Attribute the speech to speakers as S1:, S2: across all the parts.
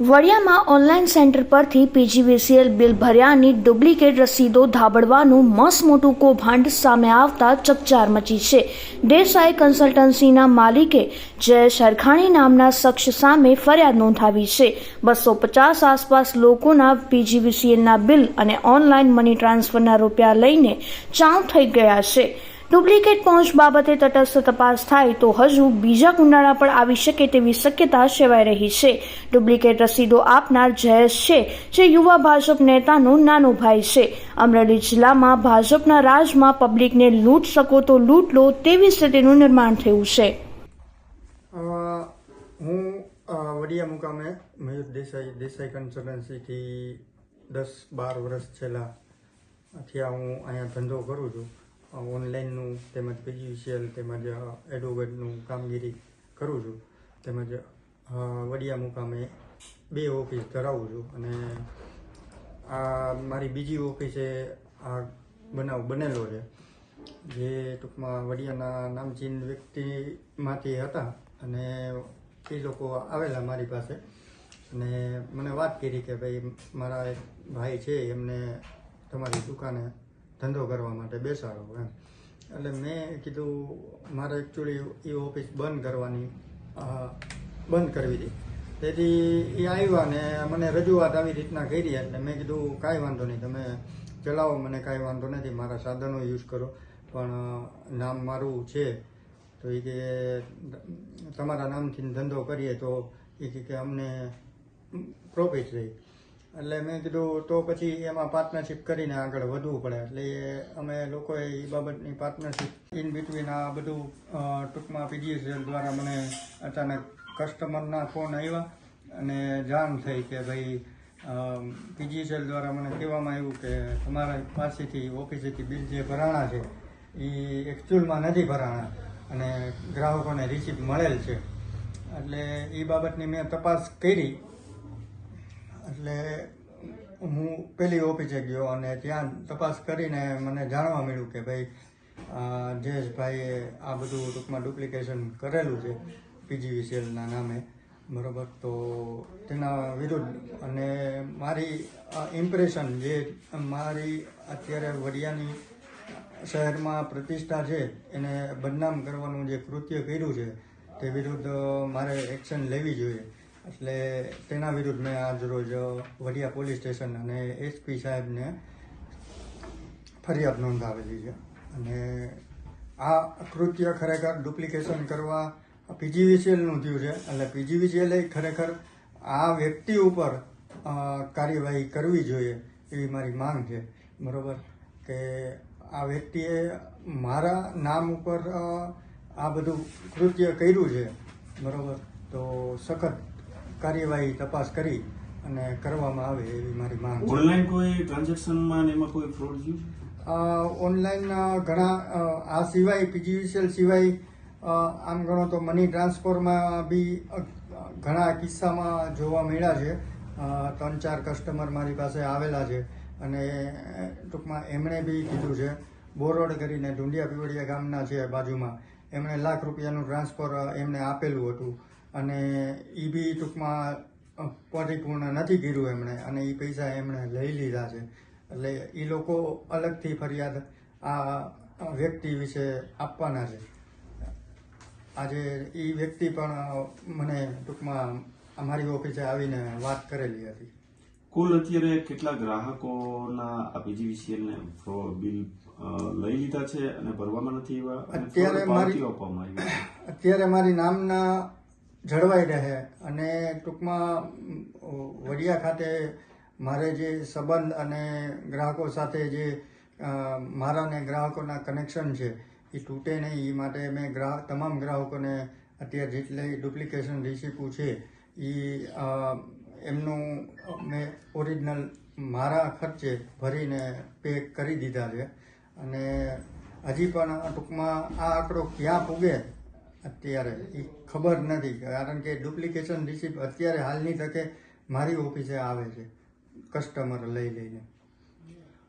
S1: વડિયામાં online centre પરથી PGVCL bill ભર્યાની duplicate રસીદો ધાબડવાનું મસ મોટું કૌભાંડ સામે આવતા ચકચાર મચી છે. દેસાઈ કન્સલ્ટન્સીના માલિકે જયેશ હરખાણી નામના શખ્સ સામે ફરિયાદ નોંધાવી છે. બસો પચાસ આસપાસ લોકોના પીજીવીસીએલના બિલ અને ઓનલાઈન મની ટ્રાન્સફરના રૂપિયા લઈને ચાઉ થઈ ગયા છે. ડુપ્લિકેટ પહોંચ બાબતે તટસ્થ તપાસ થાય તો હજુ બીજા કુંડાળા પણ આવી શકે તેવી શક્યતા સેવાઈ રહી છે. ડુપ્લિકેટ રસીદો આપનાર જયેશ છે, જે યુવા ભાજપ નેતાનો નાનો ભાઈ છે. અમરેલી જિલ્લામાં ભાજપના રાજમાં પબ્લિકને લૂંટ શકો તો લૂંટ લો તેવી સ્થિતિનું નિર્માણ થયું છે.
S2: હું વડિયા મુકામે મયુર દેસાઈ દેસાઈ કન્સલ્ટન્સીથી દસ બાર વર્ષ છેલ્લા થયા હું અહીંયા ધંધો કરું છું. ઓનલાઈનનું તેમજ પીજીસીએલ તેમજ એડવોકેટનું કામગીરી કરું છું. તેમજ વડિયા મુકામે બે ઓફિસ ધરાવું છું અને આ મારી બીજી ઓફિસે આ બનાવ બનેલો છે. જે ટૂંકમાં વડિયાના નામચીન વ્યક્તિમાંથી હતા અને એ લોકો આવેલા મારી પાસે. અને મને વાત કરી કે ભાઈ, મારા એક ભાઈ છે, એમને તમારી દુકાને ધંધો કરવા માટે બેસાડો એમ. એટલે મેં કીધું, મારે એકચ્યુઅલી એ ઓફિસ બંધ કરવાની બંધ કરવી હતી તેથી એ આવ્યા ને મને રજૂઆત આવી રીતના કરી એટલે મેં કીધું, કાંઈ વાંધો નહીં, તમે ચલાવો. મને કાંઈ વાંધો નથી, મારા સાધનો યુઝ કરો. પણ નામ મારું છે. તો એ કે, તમારા નામથી ધંધો કરીએ તો એ કે અમને પ્રોફિટ રહી. એટલે મેં કીધું, તો પછી એમાં પાર્ટનરશિપ કરીને આગળ વધવું પડે. એટલે અમે લોકોએ એ બાબતની પાર્ટનરશિપ ઇન બિટવીન આ બધું ટૂંકમાં પીજીએસએલ દ્વારા મને અચાનક કસ્ટમરના ફોન આવ્યા અને જાણ થઈ કે ભાઈ પીજીએસએલ દ્વારા મને કહેવામાં આવ્યું કે તમારા પાસેથી ઓફિસેથી બિલ જે ભરાણા છે એ એકચ્યુઅલમાં નથી ભરાણા અને ગ્રાહકોને રિસીપ્ટ મળેલ છે. એટલે એ બાબતની મેં તપાસ કરી એટલે હું પેલી ઓફિસે ગયો અને ત્યાં તપાસ કરીને મને જાણવા મળ્યું કે ભાઈ જયેશભાઈએ આ બધું ટૂંકમાં ડુપ્લિકેશન કરેલું છે પીજીવીસીએલના નામે. બરોબર? તો તેના વિરુદ્ધ અને મારી ઇમ્પ્રેશન જે મારી અત્યારે વડિયાની શહેરમાં પ્રતિષ્ઠા છે, એને બદનામ કરવાનું જે કૃત્ય કર્યું છે, તે વિરુદ્ધ મારે એક્શન લેવી જોઈએ. એટલે તેના વિરુદ્ધ મેં આજ રોજ વડિયા પોલીસ સ્ટેશન અને એસપી સાહેબને ફરિયાદ નોંધાવેલી છે. અને આ કૃત્ય ખરેખર ડુપ્લિકેશન કરવા પીજીવીસીએલનું થયું છે. એટલે પીજીવીસીએલે ખરેખર આ વ્યક્તિ ઉપર કાર્યવાહી કરવી જોઈએ એવી મારી માંગ છે. બરાબર? કે આ વ્યક્તિએ મારા નામ ઉપર આ બધું કૃત્ય કર્યું છે. બરાબર? તો સખત કાર્યવાહી તપાસ કરી અને કરવામાં આવે એવી મારી માંગ છે.
S3: ઓનલાઈન કોઈ ટ્રાન્ઝેક્શનમાં એમાં કોઈ ફ્રોડ થયું?
S2: ઓનલાઈન ઘણા આ સિવાય પીજીવીસીએલ સિવાય આમ ગણો તો મની ટ્રાન્સફરમાં બી ઘણા કિસ્સામાં જોવા મળ્યા છે. ત્રણ ચાર કસ્ટમર મારી પાસે આવેલા છે અને ટૂંકમાં એમણે બી કીધું છે બોરોડ કરીને ઢુંડિયા પીવડિયા ગામના છે બાજુમાં. એમણે લાખ રૂપિયાનું ટ્રાન્સફર એમને આપેલું હતું. અને એ બી ટૂંકમાં પરિપૂર્ણ નથી કર્યું એમણે અને એ પૈસા એમણે લઈ લીધા છે. એટલે એ લોકો અલગથી ફરિયાદ આ વ્યક્તિ વિશે આપવાના છે. આજે એ વ્યક્તિ પણ મને ટૂંકમાં અમારી ઓફિસે આવીને વાત કરેલી હતી.
S3: કુલ અત્યારે કેટલા ગ્રાહકોના આ પીજીવીસીએલ ને બિલ લઈ લીધા છે અને ભરવામાં નથી એવા?
S2: અત્યારે મારી-. અત્યારે મારી નામના જળવાઈ રહે અને ટૂંકમાં વડિયા ખાતે મારે જે સંબંધ અને ગ્રાહકો સાથે જે મારા ને ગ્રાહકોના કનેક્શન છે, એ તૂટે નહીં. એ માટે મેં ગ્રાહક તમામ ગ્રાહકોને અત્યારે જેટલી ડુપ્લિકેશન રિસીપું છે એ એમનું મેં ઓરિજિનલ મારા ખર્ચે ભરીને પે કરી દીધા છે. અને હજી પણ ટૂંકમાં આ આંકડો ક્યાં પૂગે અત્યારે એ ખબર નથી કારણ કે ડુપ્લિકેશન રિસીપ્ટ અત્યારે હાલની તકે મારી ઓફિસે આવે છે કસ્ટમર લઈ લઈને.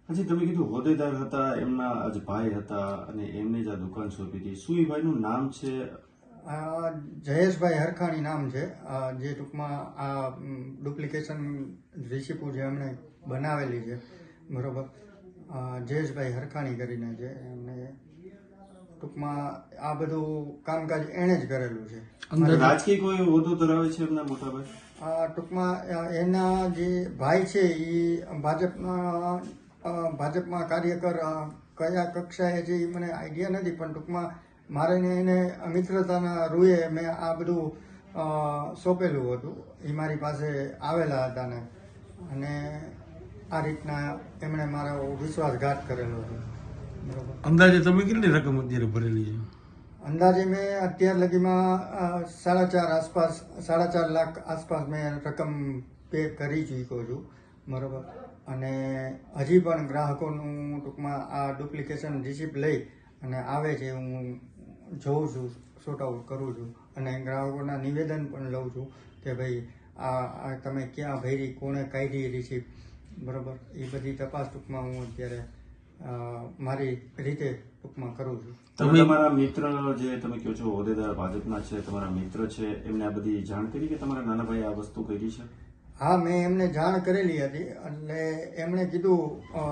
S3: હજી તમે કીધું હોદ્દેદાર હતા એમના આજ ભાઈ હતા અને એમને જ આ દુકાન સોંપી હતી. શું એ ભાઈનું નામ છે?
S2: આ જયેશભાઈ હરખાણી નામ છે. જે ટૂંકમાં આ ડુપ્લિકેશન રિસીપો જે એમણે બનાવેલી છે બરોબર? જયેશભાઈ હરખાણી કરીને છે એમને ટૂંકમાં આ બધું કામકાજ એણે જ કરેલું છે.
S3: રાજકીય કોઈ હોદ્દો ધરાવે છે એમના મોટાભાઈ
S2: આ ટૂંકમાં એના જે ભાઈ છે એ ભાજપના ભાજપમાં કાર્યકર કયા કક્ષાએ છે એ મને આઈડિયા નથી પણ ટૂંકમાં મારે ને એને મિત્રતાના રૂએ મેં આ બધું સોંપેલું હતું. એ મારી પાસે આવેલા હતા ને અને આ રીતના એમણે મારો વિશ્વાસઘાત કરેલો હતો.
S4: અંદાજે તમે કેટલી રકમ અત્યારે ભરેલી છે?
S2: અંદાજે મેં અત્યાર લગીમાં સાડા ચાર આસપાસ સાડા ચાર લાખ આસપાસ મેં રકમ પે કરી ચૂક્યો છું, બરોબર. અને હજી પણ ગ્રાહકોનું ટૂંકમાં આ ડુપ્લિકેશન રિસિપ્ટ લઈ અને આવે છે હું જોઉં છું, સોર્ટ આઉટ કરું છું. અને ગ્રાહકોના નિવેદન પણ લઉં છું કે ભાઈ આ તમે ક્યાં ભરી, કોણે કાઢી રિસિપ્ટ, બરોબર. એ બધી તપાસ ટૂંકમાં હું અત્યારે મારી રીતે ટૂંકમાં કરું છું.
S3: તમે તમારા મિત્ર જે તમે કહો છો હોદ્દેદાર ભાજપના છે તમારા મિત્ર છે એમને આ બધી જાણ કરી કે તમારા નાના ભાઈ આ વસ્તુ કરી છે?
S2: હા મેં એમને જાણ કરેલી હતી એટલે એમણે કીધું અ,